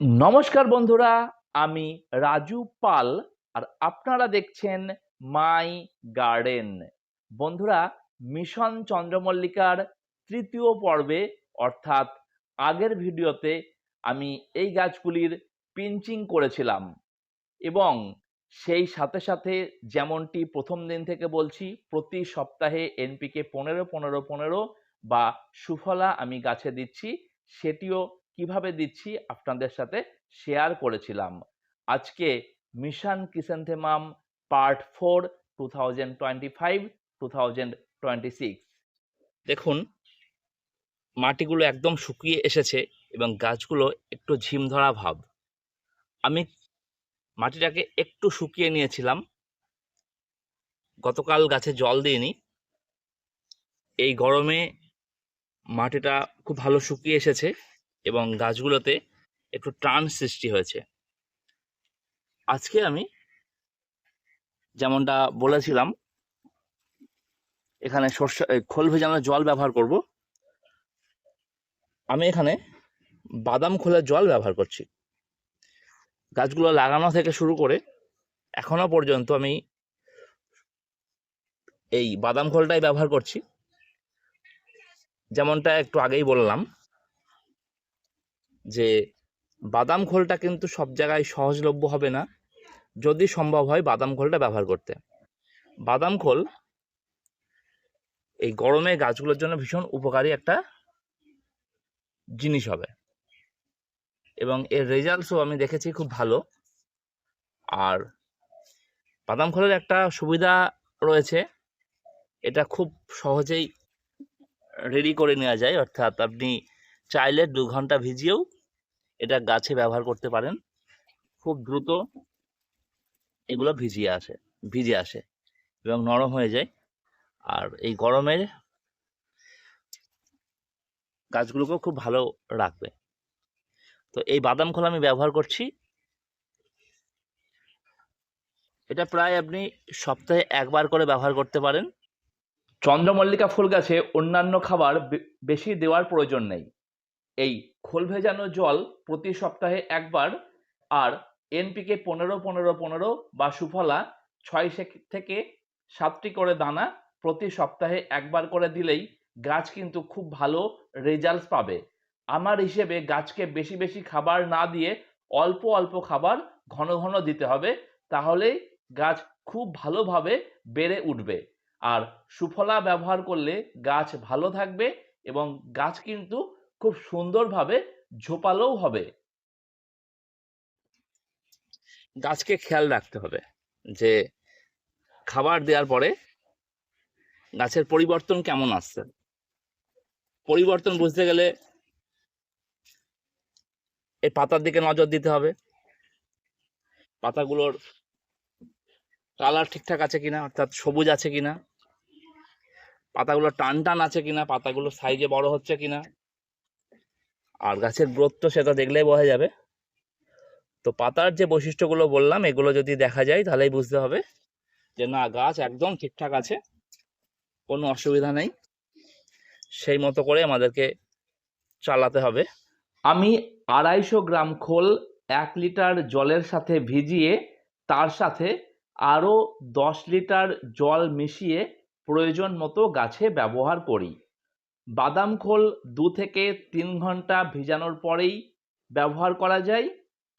নমস্কার বন্ধুরা, আমি রাজু পাল আর আপনারা দেখছেন মাই গার্ডেন। বন্ধুরা, মিশন চন্দ্রমল্লিকার তৃতীয় পর্বে, অর্থাৎ আগের ভিডিওতে আমি এই গাছগুলির পিঞ্চিং করেছিলাম এবং সেই সাথে সাথে যেমনটি প্রথম দিন থেকে বলছি, প্রতি সপ্তাহে এনপিকে পনেরো পনেরো পনেরো বা সুফলা আমি গাছে দিচ্ছি, সেটিও কীভাবে দিচ্ছি আপনাদের সাথে শেয়ার করেছিলাম। আজকে mission chrysanthemum part four two thousand twenty five two thousand twenty six দেখুন, মাটিগুলো একদম শুকিয়ে এসেছে এবং গাছগুলো একটু ঝিম ধরা ভাব। আমি মাটিটাকে একটু শুকিয়ে নিয়েছিলাম। গতকাল গাছে জল দিইনি। এই গরমে মাটিটা খুব ভালো শুকিয়ে এসেছে। এবং গাছগুলোতে একটু টান সৃষ্টি হয়েছে। আজকে আমি যেমনটা বলেছিলাম, এখানে সর্ষে খোল ভেজানো জল ব্যবহার করব। আমি এখানে বাদাম খোলার জল ব্যবহার করছি। গাছগুলো লাগানো থেকে শুরু করে এখনও পর্যন্ত আমি এই বাদাম খোলটাই ব্যবহার করছি। যেমনটা একটু আগেই বললাম যে বাদাম খোলটা কিন্তু সব জায়গায় সহজলভ্য হবে না, যদি সম্ভব হয় বাদাম খোলটা ব্যবহার করতে। বাদাম খোল, এই গরমে গাছগুলোর জন্য ভীষণ উপকারী একটা জিনিস হবে। এবং এর রেজাল্টসও আমি দেখেছি খুব ভালো। আর বাদাম খোলের একটা সুবিধা রয়েছে, এটা খুব সহজেই রেডি করে নেওয়া যায়। অর্থাৎ আপনি চাইলে দু ঘণ্টা ভিজিয়েও এটা গাছে ব্যবহার করতে পারেন। খুব দ্রুত এগুলো ভিজিয়ে আসে, ভিজে আসে এবং নরম হয়ে যায়। আর এই গরমের গাছগুলোকেও খুব ভালো রাখবে। তো এই বাদাম খোল আমি ব্যবহার করছি। এটা প্রায় আপনি সপ্তাহে একবার করে ব্যবহার করতে পারেন। চন্দ্রমল্লিকা ফুল গাছে অন্যান্য খাবার বেশি দেওয়ার প্রয়োজন নেই। এই খোল ভেজানো জল প্রতি সপ্তাহে একবার আর এনপিকে পনেরো পনেরো পনেরো বা সুফলা ছয় থেকে সাতটি করে দানা প্রতি সপ্তাহে একবার করে দিলেই গাছ কিন্তু খুব ভালো রেজাল্টস পাবে। আমার হিসেবে গাছকে বেশি বেশি খাবার না দিয়ে অল্প অল্প খাবার ঘন ঘন দিতে হবে, তাহলেই গাছ খুব ভালোভাবে বেড়ে উঠবে। আর সুফলা ব্যবহার করলে গাছ ভালো থাকবে এবং গাছ কিন্তু খুব সুন্দরভাবে ঝোপালোও হবে। গাছকে খেয়াল রাখতে হবে যে খাবার দেওয়ার পরে গাছের পরিবর্তন কেমন আসছে। পরিবর্তন বুঝতে গেলে এই পাতার দিকে নজর দিতে হবে। পাতাগুলোর কালার ঠিকঠাক আছে কিনা, অর্থাৎ সবুজ আছে কিনা পাতাগুলো টান টান আছে কিনা পাতাগুলো সাইজে বড় হচ্ছে কিনা। আর গাছের গ্রোথ তো সেটা দেখলেই বোঝা যাবে। তো পাতার যে বৈশিষ্ট্যগুলো বললাম, এগুলো যদি দেখা যায়, তাহলেই বুঝতে হবে যে না, গাছ একদম ঠিকঠাক আছে, কোনো অসুবিধা নেই। সেই মতো করে আমাদেরকে চালাতে হবে। আমি আড়াইশো গ্রাম খোল, এক লিটার জলের সাথে ভিজিয়ে তার সাথে আরও দশ লিটার জল মিশিয়ে প্রয়োজন মতো গাছে ব্যবহার করি। বাদাম খোল দু থেকে তিন ঘণ্টা ভিজানোর পরেই ব্যবহার করা যায়।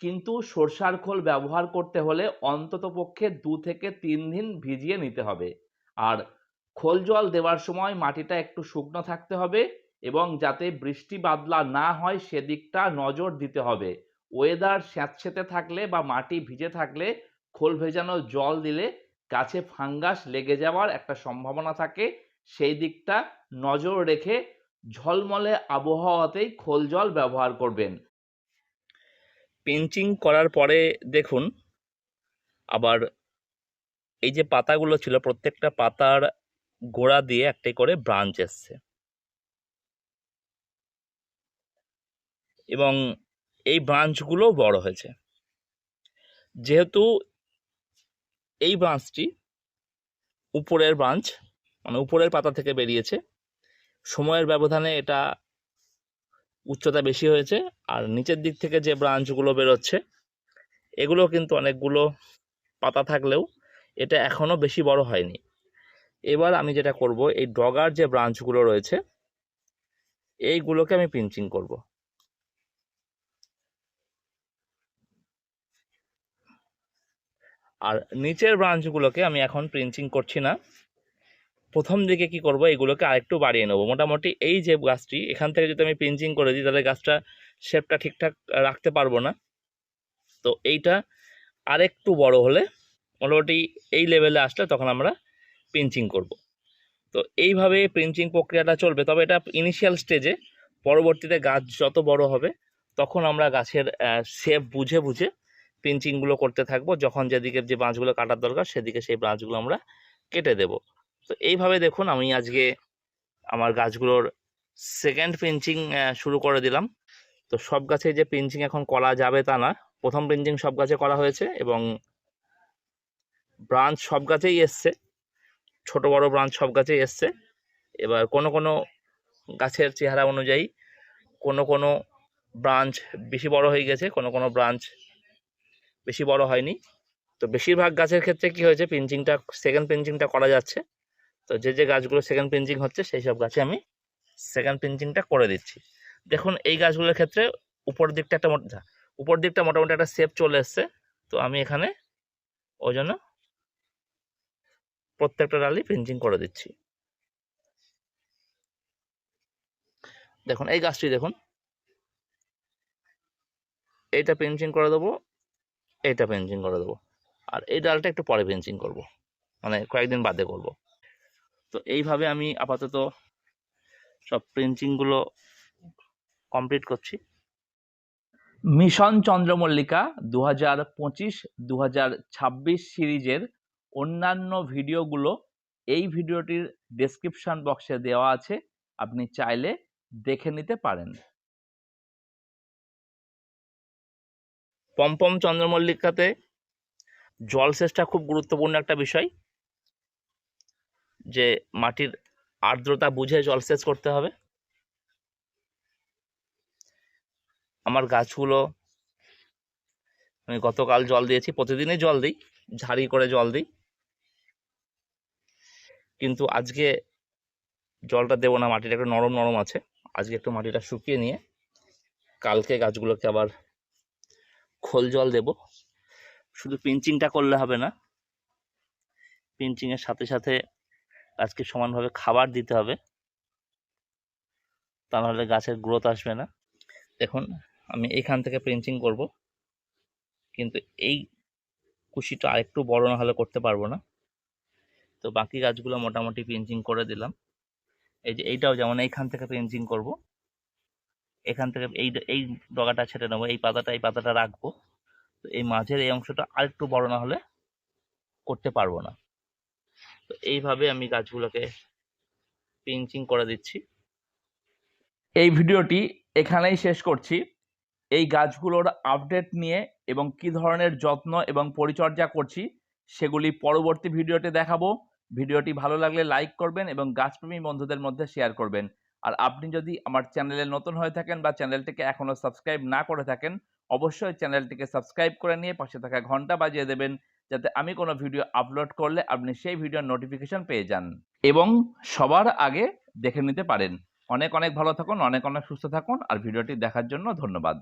কিন্তু সরষার খোল ব্যবহার করতে হলে অন্ততপক্ষে দু থেকে তিন দিন ভিজিয়ে নিতে হবে। আর খোল জল দেওয়ার সময় মাটিটা একটু শুকনো থাকতে হবে এবং যাতে বৃষ্টি বাদলা না হয় সেদিকটা নজর দিতে হবে। ওয়েদার স্যাঁতসেঁতে থাকলে বা মাটি ভিজে থাকলে খোল ভেজানো জল দিলে গাছে ফাঙ্গাস লেগে যাওয়ার একটা সম্ভাবনা থাকে। সেই দিকটা নজর রেখে ঝলমলে আবহাওয়াতেই খোল জল ব্যবহার করবেন। পেঞ্চিং করার পরে দেখুন, আবার এই যে পাতাগুলো ছিল, প্রত্যেকটা পাতার গোড়া দিয়ে একটাই করে ব্রাঞ্চ এসছে। এবং এই ব্রাঞ্চগুলো বড় হয়েছে। যেহেতু এই ব্রাঞ্চটি উপরের ব্রাঞ্চ মানে উপরের পাতা থেকে বেরিয়েছে। সময়ের ব্যবধানে এটা উচ্চতা বেশি হয়েছে আর নিচের দিক থেকে যে ব্রাঞ্চগুলো বেরোচ্ছে, এগুলো কিন্তু অনেকগুলো পাতা থাকলেও এটা এখনও বেশি বড় হয়নি। এবার আমি যেটা করব, এই ডগার যে ব্রাঞ্চগুলো রয়েছে, এইগুলোকে আমি পিঞ্চিং করব। আর নিচের ব্রাঞ্চগুলোকে আমি এখন প্রিন্চিং করছি না। প্রথম দিকে কি করব, এগুলোকে আরেকটু বাড়িয়ে নেব। মোটামুটি এই যে গাছটি, এখান থেকে যদি আমি পিঞ্চিং করে দিই, তাহলে গাছটা শেপটা ঠিকঠাক রাখতে পারব না। তো এইটা আরেকটু বড় হলে মোটামুটি এই লেভেলে আসলে তখন আমরা পিঞ্চিং করব। তো এইভাবে পিঞ্চিং প্রক্রিয়াটা চলবে। তবে এটা ইনিশিয়াল স্টেজে পরবর্তীতে গাছ যত বড় হবে, তখন আমরা গাছের শেপ বুঝে বুঝে পিঞ্চিংগুলো করতে থাকব। যখন যেদিকে যে ব্রাঞ্চগুলো কাটার দরকার, সেদিকে সেই ব্রাঞ্চগুলো আমরা কেটে দেব। তো এইভাবে দেখুন আমি আজকে আমার গাছগুলোর সেকেন্ড পিঞ্চিং শুরু করে দিলাম। তো সব গাছে যে পিঞ্চিং এখন করা যাবে তা না। প্রথম পিঞ্চিং সব গাছে করা হয়েছে এবং ব্রাঞ্চ সব গাছেই এসছে। ছোট বড় ব্রাঞ্চ সব গাছেই এসছে। এবার কোনো কোনো গাছের চেহারা অনুযায়ী কোনো কোনো ব্রাঞ্চ বেশি বড় হয়ে গেছে, কোনো কোনো ব্রাঞ্চ বেশি বড় হয়নি। তো বেশিরভাগ গাছের ক্ষেত্রে কি হয়েছে? পিঞ্চিংটা সেকেন্ড পিঞ্চিংটা করা যাচ্ছে। তো যে যে গাছগুলো সেকেন্ড পিঞ্চিং হচ্ছে, সেই সব গাছে আমি সেকেন্ড পিঞ্চিংটা করে দিচ্ছি। দেখুন, এই গাছগুলোর ক্ষেত্রে উপর দিকটা একটা মোটা উপর দিকটা মোটামুটি একটা শেপ চলে এসছে। তো আমি এখানে ওই জন্য প্রত্যেকটা ডালি পিঞ্চিং করে দিচ্ছি। দেখুন, এই গাছটি দেখুন। এইটা পেন্সিং করে দেবো, এইটা পেন্সিং করে দেবো। আর এই ডালটা একটু পরে পেন্সিং করব। মানে কয়েকদিন বাদে করব। তো এইভাবে আমি আপাতত সব প্রিন্টিংগুলো কমপ্লিট করছি। মিশন চন্দ্রমল্লিকা দু হাজার পঁচিশ দু হাজার ছাব্বিশ সিরিজের অন্যান্য ভিডিওগুলো এই ভিডিওটির ডেসক্রিপশন বক্সে দেওয়া আছে। আপনি চাইলে দেখে নিতে পারেন। পম্পম চন্দ্রমল্লিকাতে জলসেচটা খুব গুরুত্বপূর্ণ একটা বিষয়। যে মাটির আর্দ্রতা বুঝে জলসেচ করতে হবে। আমার গাছগুলো, আমি গতকাল জল দিয়েছি, প্রতিদিনই জল দিই, ঝাড়ি করে জল দিই। কিন্তু আজকে জলটা দেবো না, মাটিটা একটু নরম নরম আছে। আজকে একটু মাটিটা শুকিয়ে নিয়ে কালকে গাছগুলোকে আবার খোল জল দেব। শুধু পিঞ্চিংটা করলে হবে না, পিঞ্চিংয়ের সাথে সাথে আজকে সমানভাবে খাবার দিতে হবে। তা নাহলে গাছের গ্রোথ আসবে না। দেখুন, আমি এইখান থেকে পিঞ্চিং করব। কিন্তু এই কুশিটা আরেকটু বড় না হলে করতে পারব না। তো বাকি গাছগুলো মোটামুটি পিঞ্চিং করে দিলাম। এই যে এইটাও যেমন এইখান থেকে পিঞ্চিং করব। এখান থেকে এই এই ডগাটা ছেড়ে নেব, এই পাতাটা এই পাতাটা রাখব। তো এই মাঝের এই অংশটা আরেকটু বড় না হলে করতে পারব না। তো এইভাবে আমি গাছগুলোকে পিঞ্চিং করে দিচ্ছি। এই ভিডিওটি এখানেই শেষ করছি। এই গাছগুলোর আপডেট নিয়ে এবং কি ধরনের যত্ন এবং পরিচর্যা করছি সেগুলি পরবর্তী ভিডিওতে দেখাবো। ভিডিওটি ভালো লাগলে লাইক করবেন এবং গাছপ্রেমী বন্ধুদের মধ্যে শেয়ার করবেন। আর আপনি যদি আমার চ্যানেলে নতুন হয়ে থাকেন বা চ্যানেলটিকে এখনও সাবস্ক্রাইব না করে থাকেন, অবশ্যই চ্যানেলটিকে সাবস্ক্রাইব করে নিয়ে পাশে থাকা ঘণ্টা বাজিয়ে দেবেন। যাতে আমি কোনো ভিডিও আপলোড করলে আপনি সেই ভিডিওর নোটিফিকেশান পেয়ে যান। এবং সবার আগে দেখে নিতে পারেন। অনেক অনেক ভালো থাকুন, অনেক অনেক সুস্থ থাকুন। আর ভিডিওটি দেখার জন্য ধন্যবাদ।